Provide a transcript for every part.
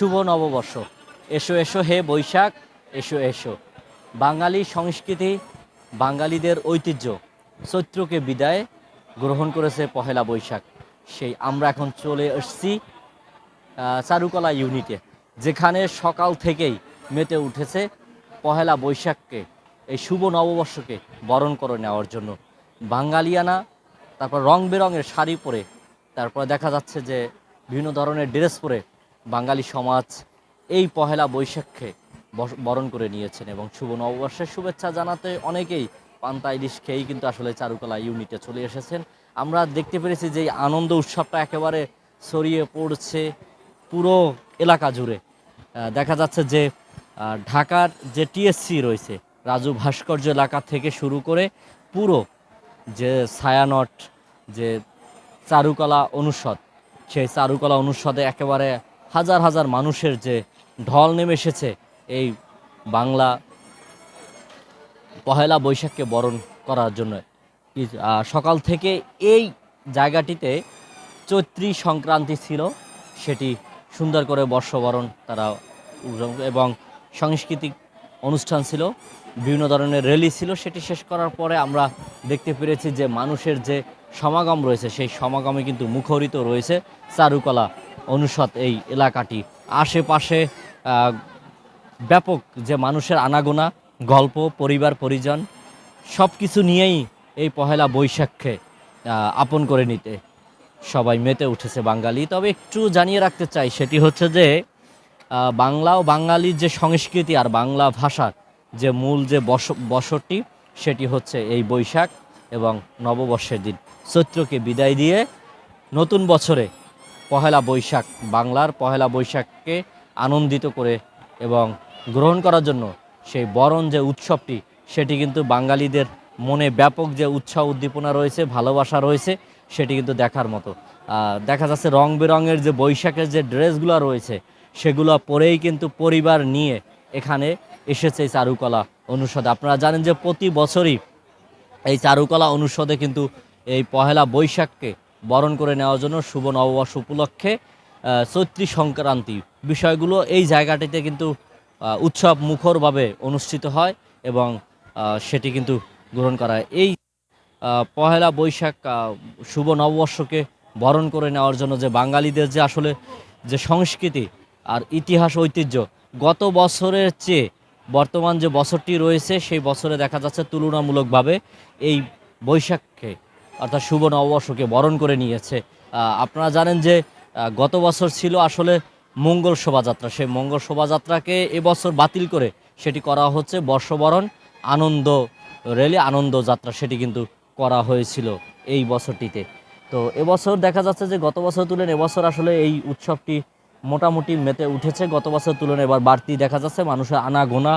শুভ নববর্ষ। এসো এসো, হে বৈশাখ, এসো এসো। বাঙালি সংস্কৃতি, বাঙালিদের ঐতিহ্য চৈত্রকে বিদায় গ্রহণ করেছে পহেলা বৈশাখ। সেই আমরা এখন চলে এসেছি চারুকলা ইউনিটে, যেখানে সকাল থেকেই মেতে উঠেছে পহেলা বৈশাখকে, এই শুভ নববর্ষকে বরণ করে নেওয়ার জন্য। বাঙালিয়ানা, তারপর রং বেরঙের শাড়ি পরে, তারপর দেখা যাচ্ছে যে বিভিন্ন ধরনের ড্রেস পরে বাঙালি সমাজ এই পহেলা বৈশাখকে বস- বরণ করে নিয়েছেন এবং শুভ নববর্ষের শুভেচ্ছা জানাতে অনেকেই পান্তা ইলিশ খেয়েই কিন্তু আসলে চারুকলা ইউনিটে চলে এসেছেন। আমরা দেখতে পেরেছি যে আনন্দ উৎসবটা একেবারে ছড়িয়ে পড়ছে পুরো এলাকা জুড়ে। দেখা যাচ্ছে যে ঢাকার যে টিএসসি রয়েছে, রাজু ভাস্কর্য এলাকা থেকে শুরু করে পুরো যে ছায়ানট, যে চারুকলা অনুষদ, সেই চারুকলা অনুষদে একেবারে হাজার হাজার মানুষের যে ঢল নেমে এসেছে, এই বাংলা পহেলা বৈশাখকে বরণ করার জন্য। সকাল থেকে এই জায়গাটিতে চৈত্রী সংক্রান্তি ছিল, সেটি সুন্দর করে বর্ষবরণ তারা এবং সাংস্কৃতিক অনুষ্ঠান ছিল, বিভিন্ন ধরনের র্যালি ছিল, সেটি শেষ করার পরে আমরা দেখতে পেরেছি যে মানুষের যে সমাগম রয়েছে, সেই সমাগমে কিন্তু মুখরিত রয়েছে চারুকলা অনুষদ এই এলাকাটি। আশেপাশে ব্যাপক যে মানুষের আনাগোনা গল্প পরিবার পরিজন সব কিছু নিয়েই এই পহেলা বৈশাখকে আহ, আপন করে নিতে সবাই মেতে উঠেছে বাঙালি। তবে একটু জানিয়ে রাখতে চাই সেটি হচ্ছে যে বাংলা ও বাঙালির যে সংস্কৃতি আর বাংলা ভাষার যে মূল যে বস বসরটি সেটি হচ্ছে এই বৈশাখ এবং নববর্ষের দিন। চৈত্রকে বিদায় দিয়ে নতুন বছরে পহেলা বৈশাখ, বাংলার পহেলা বৈশাখকে আনন্দিত করে এবং গ্রহণ করার জন্য সেই বরণ যে উৎসবটি, সেটি কিন্তু বাঙালিদের মনে ব্যাপক যে উৎসাহ উদ্দীপনা রয়েছে, ভালোবাসা রয়েছে, সেটি কিন্তু দেখার মতো। দেখা যাচ্ছে রং বেরঙের যে বৈশাখের যে ড্রেসগুলো রয়েছে, সেগুলো পরেই কিন্তু পরিবার নিয়ে এখানে এসেছে এই চারুকলা অনুষদে। আপনারা জানেন যে প্রতি বছরই এই চারুকলা অনুষদে কিন্তু এই পহেলা বৈশাখকে বরণ করে নেওয়ার জন্য শুভ নববর্ষ উপলক্ষে চৈত্রী সংক্রান্তি বিষয়গুলো এই জায়গাটিতে কিন্তু উৎসব মুখরভাবে অনুষ্ঠিত হয় এবং সেটি কিন্তু গ্রহণ করা হয়। এই পহেলা বৈশাখ শুভ নববর্ষকে বরণ করে নেওয়ার জন্য যে বাঙালিদের যে আসলে যে সংস্কৃতি আর ইতিহাস ঐতিহ্য, গত বছরের চেয়ে বর্তমান যে বছরটি রয়েছে, সেই বছরে দেখা যাচ্ছে তুলনামূলকভাবে এই বৈশাখকে অর্থাৎ শুভ নববর্ষকে বরণ করে নিয়েছে। আপনারা জানেন যে গত বছর ছিল আসলে মঙ্গল শোভাযাত্রা। সেই মঙ্গল শোভাযাত্রাকে এবছর বাতিল করে সেটি করা হচ্ছে বর্ষবরণ, আনন্দ রেলি আনন্দ যাত্রা সেটি কিন্তু করা হয়েছিল এই বছরটিতে। তো এবছর দেখা যাচ্ছে যে, গত বছর তুলনায় এবছর আসলে এই উৎসবটি মোটামুটি মেতে উঠেছে। গত বছর তুলনায় এবার বাড়তি দেখা যাচ্ছে। মানুষের আনাগোনা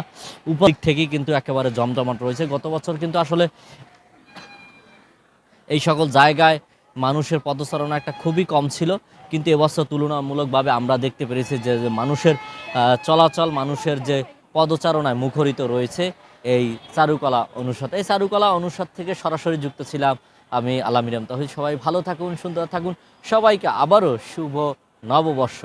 উপদিক থেকেই কিন্তু একেবারে জমজমাট রয়েছে। গত বছর কিন্তু আসলে এই সকল জায়গায় মানুষের পদচারণা একটা খুবই কম ছিল, কিন্তু এবছর তুলনামূলকভাবে আমরা দেখতে পেরেছি যে মানুষের চলাচল, মানুষের যে পদচারণায় মুখরিত রয়েছে এই চারুকলা অনুষদ। এই চারুকলা অনুষদ থেকে সরাসরি যুক্ত ছিলাম আমি আলামিরাম তাহলে সবাই ভালো থাকুন, সুন্দর থাকুন। সবাইকে আবারও শুভ নববর্ষ।